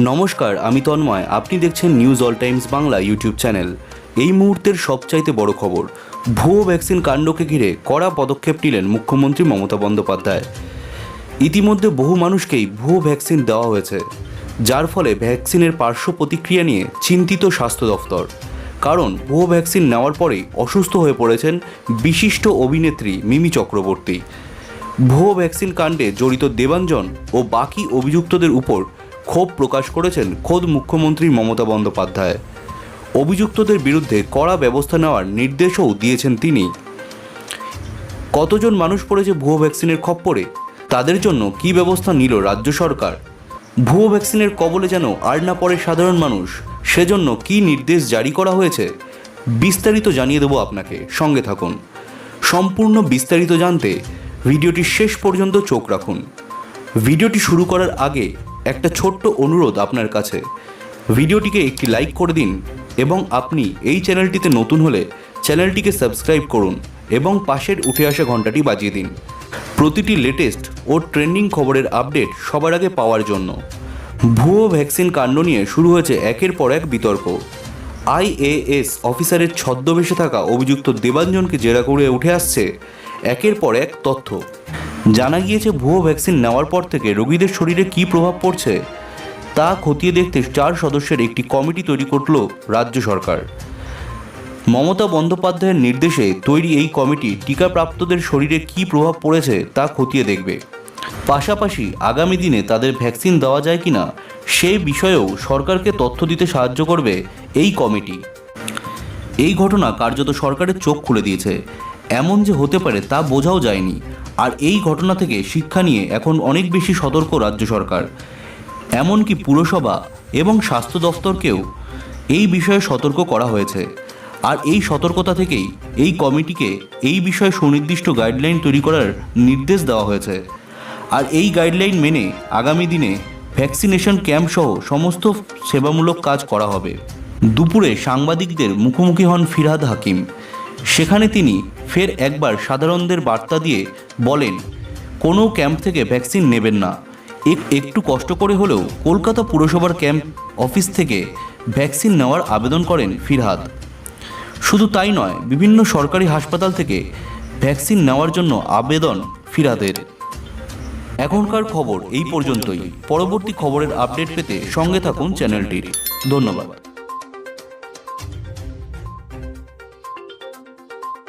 নমস্কার, আমি তন্ময়। আপনি দেখছেন news all times Bangla YouTube channel এই মুহূর্তের সবচাইতে বড় খবর, ভুয়ো ভ্যাকসিন কাণ্ডকে ঘিরে কড়া পদক্ষেপ নিলেন মুখ্যমন্ত্রী মমতা বন্দ্যোপাধ্যায়। ইতিমধ্যে বহু মানুষকেই ভুয়ো ভ্যাকসিন দেওয়া হয়েছে, যার ফলে ভ্যাকসিনের পার্শ্ব প্রতিক্রিয়া নিয়ে চিন্তিত স্বাস্থ্য দফতর। কারণ, ভুয়ো ভ্যাকসিন নেওয়ার পরেই অসুস্থ হয়ে পড়েছেন বিশিষ্ট অভিনেত্রী মিমি চক্রবর্তী। ভুয়ো ভ্যাকসিন কাণ্ডে জড়িত দেবাঞ্জন ও বাকি অভিযুক্তদের উপর ক্ষোভ প্রকাশ করেছেন খোদ মুখ্যমন্ত্রী মমতা বন্দ্যোপাধ্যায়। অভিযুক্তদের বিরুদ্ধে কড়া ব্যবস্থা নেওয়ার নির্দেশও দিয়েছেন তিনি। কতজন মানুষ পড়েছে ভুয়ো ভ্যাকসিনের খপ্পরে? তাদের জন্য কী ব্যবস্থা নিল রাজ্য সরকার? ভুয়ো ভ্যাকসিনের কবলে যেন আর না পড়ে সাধারণ মানুষ, সেজন্য কী নির্দেশ জারি করা হয়েছে? বিস্তারিত জানিয়ে দেবো আপনাকে, সঙ্গে থাকুন। সম্পূর্ণ বিস্তারিত জানতে ভিডিওটি শেষ পর্যন্ত চোখ রাখুন। ভিডিওটি শুরু করার আগে একটা ছোট্ট অনুরোধ আপনার কাছে। ভিডিওটিকে একটি লাইক করে দিন এবং আপনি এই চ্যানেলটিতে নতুন হলে চ্যানেলটিকে সাবস্ক্রাইব করুন এবং পাশের উঠে আসা ঘন্টাটি বাজিয়ে দিন। প্রতিটি লেটেস্ট ও ট্রেন্ডিং খবরের আপডেট সবার আগে পাওয়ার জন্য। ভুয়ো ভ্যাকসিন কাণ্ড নিয়ে শুরু হয়েছে একের পর এক বিতর্ক। আইএএস অফিসারের ছদ্মবেশে থাকা অভিযুক্ত দেবাঞ্জনকে জেরা করে উঠে আসছে একের পর এক তথ্য। জানা গিয়েছে ভুয়ো ভ্যাকসিন নেওয়ার পর থেকে রোগীদের শরীরে কী প্রভাব পড়ছে তা খতিয়ে দেখতে চার সদস্যের একটি কমিটি তৈরি করল রাজ্য সরকার। মমতা বন্দ্যোপাধ্যায়ের নির্দেশে তৈরি এই কমিটি টিকাপ্রাপ্তদের শরীরে কী প্রভাব পড়েছে তা খতিয়ে দেখবে। পাশাপাশি আগামী দিনে তাদের ভ্যাকসিন দেওয়া যায় কি না সেই বিষয়েও সরকারকে তথ্য দিতে সাহায্য করবে এই কমিটি। এই ঘটনা কার্যত সরকারের চোখ খুলে দিয়েছে। এমন যে হতে পারে তা বোঝাও যায়নি। আর এই ঘটনা থেকে শিক্ষা নিয়ে এখন অনেক বেশি সতর্ক রাজ্য সরকার। এমনকি পুরসভা এবং স্বাস্থ্য দফতরকেও এই বিষয়ে সতর্ক করা হয়েছে। আর এই সতর্কতা থেকেই এই কমিটিকে এই বিষয়ে সুনির্দিষ্ট গাইডলাইন তৈরি করার নির্দেশ দেওয়া হয়েছে। আর এই গাইডলাইন মেনে আগামী দিনে ভ্যাকসিনেশন ক্যাম্প সহ সমস্ত সেবামূলক কাজ করা হবে। দুপুরে সাংবাদিকদের মুখোমুখি হন ফিরহাদ হাকিম। সেখানে তিনি ফের একবার সাধারণদের বার্তা দিয়ে বলেন, কোনো ক্যাম্প থেকে ভ্যাকসিন নেবেন না। একটু কষ্ট করে হলেও কলকাতা পুরসভার ক্যাম্প অফিস থেকে ভ্যাকসিন নেওয়ার আবেদন করেন ফিরহাদ। শুধু তাই নয়, বিভিন্ন সরকারি হাসপাতাল থেকে ভ্যাকসিন নেওয়ার জন্য আবেদন ফিরহাদের। এখনকার খবর এই পর্যন্তই। পরবর্তী খবরের আপডেট পেতে সঙ্গে থাকুন চ্যানেলটির। ধন্যবাদ।